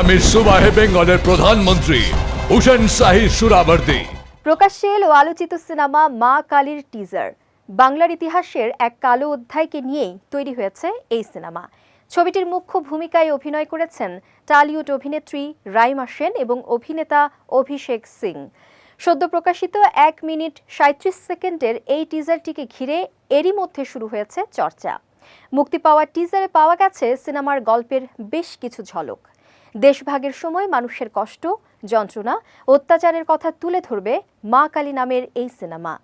আমির সুবাহে বেঙ্গলের প্রধানমন্ত্রী হুসেন শাহী সুরাবর্দী। প্রকাশ্যে এলো আলোচিত সিনেমা মা কালীর টিজার বাংলার ইতিহাসের এক কালো অধ্যায়কে নিয়েই তৈরি হয়েছে এই সিনেমা। ছবিটির মুখ্য ভূমিকায় অভিনয় করেছেন টালিউড অভিনেত্রী রাইমা সেন এবং অভিনেতা অভিষেক সিং। সদ্য প্রকাশিত এক মিনিট সাঁত্রিশ সেকেন্ডের এই টিজারটিকে ঘিরে এরই মধ্যে শুরু হয়েছে চর্চা। মুক্তি পাওয়া টিজারে পাওয়া গেছে সিনেমার গল্পের বেশ কিছু ঝলক। দেশভাগের সময় মানুষের কষ্ট, যন্ত্রণা, অত্যাচারের কথা তুলে ধরবে মা কালী নামের এই সিনেমা।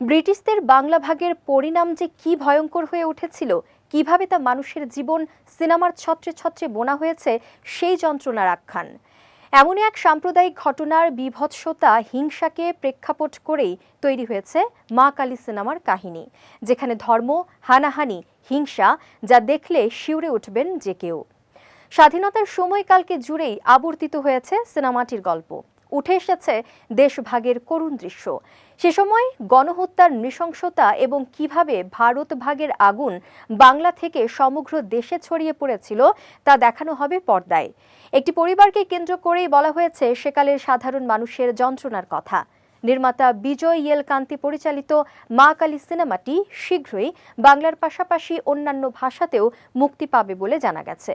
ব্রিটিশদের বাংলা ভাগের পরিণাম যে কি ভয়ঙ্কর হয়ে উঠেছিল, কীভাবে তা মানুষের জীবন সিনেমার ছত্রে ছত্রে বোনা হয়েছে, সেই যন্ত্রণার আখ্যান। এমনই এক সাম্প্রদায়িক ঘটনার বিভৎসতা, হিংসাকে প্রেক্ষাপট করেই তৈরি হয়েছে মা কালী সিনেমার কাহিনী, যেখানে ধর্ম, হানাহানি, হিংসা, যা দেখলে শিউরে উঠবেন যে কেউ। স্বাধীনতার সময়কালকে জুড়েই আবর্তিত হয়েছে সিনেমাটির গল্প। উঠে এসেছে দেশভাগের করুণ দৃশ্য। সে সময় গণহত্যার নৃশংসতা এবং কীভাবে ভারত ভাগের আগুন বাংলা থেকে সমগ্র দেশে ছড়িয়ে পড়েছিল তা দেখানো হবে পর্দায়। একটি পরিবারকে কেন্দ্র করেই বলা হয়েছে সেকালের সাধারণ মানুষের যন্ত্রণার কথা। নির্মাতা বিজয় ইয়েল কান্তি পরিচালিত মা কালী সিনেমাটি শীঘ্রই বাংলার পাশাপাশি অন্যান্য ভাষাতেও মুক্তি পাবে বলে জানা গেছে।